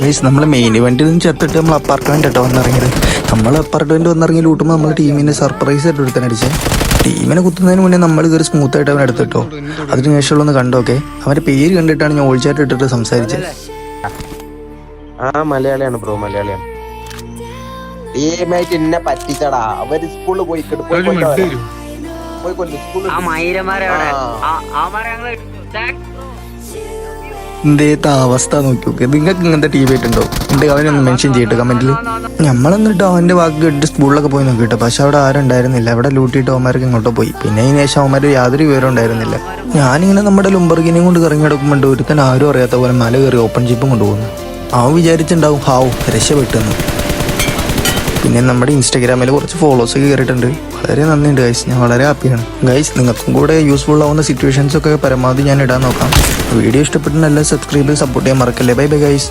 Guys നമ്മൾ main ഇവന്റിൽ നിന്ന് ചേർത്തിട്ട് നമ്മൾ അപ്പാർട്ട്മെന്റ് കേട്ടോ വന്നിറങ്ങിയത്. നമ്മൾ അപ്പാർട്ട്മെന്റ് വന്നിറങ്ങി ലൂട്ടുമ്പോൾ നമ്മൾ ടീമിനെ സർപ്രൈസ് ആയിട്ട് എടുത്താൻ അടിച്ച്. ടീമിനെ കുത്തുന്നതിന് മുന്നേ നമ്മൾ ഇതൊരു സ്മൂത്ത് ആയിട്ട് അവൻ എടുത്തിട്ടോ. അതിന് ശേഷമുള്ള ഒന്ന് കണ്ടോക്കെ അവന്റെ പേര് കണ്ടിട്ടാണ് ഞാൻ ഓൾച്ചായിട്ട് ഇട്ടിട്ട് സംസാരിച്ചത് ആ മലയാളിയാണ് ബ്രോ മലയാളിയാണ്. ടീമായിട്ട് എന്നെ പറ്റിച്ചടാ. അവർ സ്കൂളിൽ പോയി പോയി സ്കൂളിൽ എന്തേത്ത അവസ്ഥ നോക്കി നോക്കി. നിങ്ങൾക്ക് ഇങ്ങനത്തെ ടി വി ആയിട്ടുണ്ടോ? എന്റെ അവനൊന്ന് മെൻഷൻ ചെയ്യട്ടെ കമന്റിൽ നമ്മളെന്നിട്ട് അവന്റെ വാക്ക് കേട്ട് സ്കൂളിലൊക്കെ പോയി നോക്കിട്ടോ പക്ഷെ അവിടെ ആരും ഉണ്ടായിരുന്നില്ല. അവിടെ ലൂട്ടിയിട്ട് അവന്മാർക്ക് ഇങ്ങോട്ടോ പോയി. പിന്നെ ഈ ശേഷം അവന്മാർ യാതൊരു വിവരം ഉണ്ടായിരുന്നില്ല. ഞാനിങ്ങനെ നമ്മുടെ ലുംബർഗിനെയും കൊണ്ട് കറങ്ങി കിടക്കുമ്പോൾ ഒരുത്തൻ ആരും അറിയാത്ത പോലെ മല കയറി ഓപ്പൺ ജിപ്പും കൊണ്ടുപോകുന്നു. അവൻ വിചാരിച്ചിട്ടുണ്ടാവും ഹാവ് രക്ഷപ്പെട്ടെന്ന്. പിന്നെ നമ്മുടെ ഇൻസ്റ്റാഗ്രാമിൽ കുറച്ച് ഫോളോസ് ഒക്കെ കയറിയിട്ടുണ്ട് വളരെ നന്ദിയുണ്ട് ഗൈസ് ഞാൻ വളരെ ഹാപ്പിയാണ് ഗൈസ് നിങ്ങൾക്കും കൂടെ യൂസ്ഫുൾ ആവുന്ന സിറ്റുവേഷൻസ് ഒക്കെ പരമാവധി ഞാൻ ഇടാൻ നോക്കാം. വീഡിയോ ഇഷ്ടപ്പെട്ടിട്ടുണ്ടെല്ലാം സബ്സ്ക്രൈബ് സപ്പോർട്ട് ചെയ്യാൻ മറക്കല്ലേ? Bye bye guys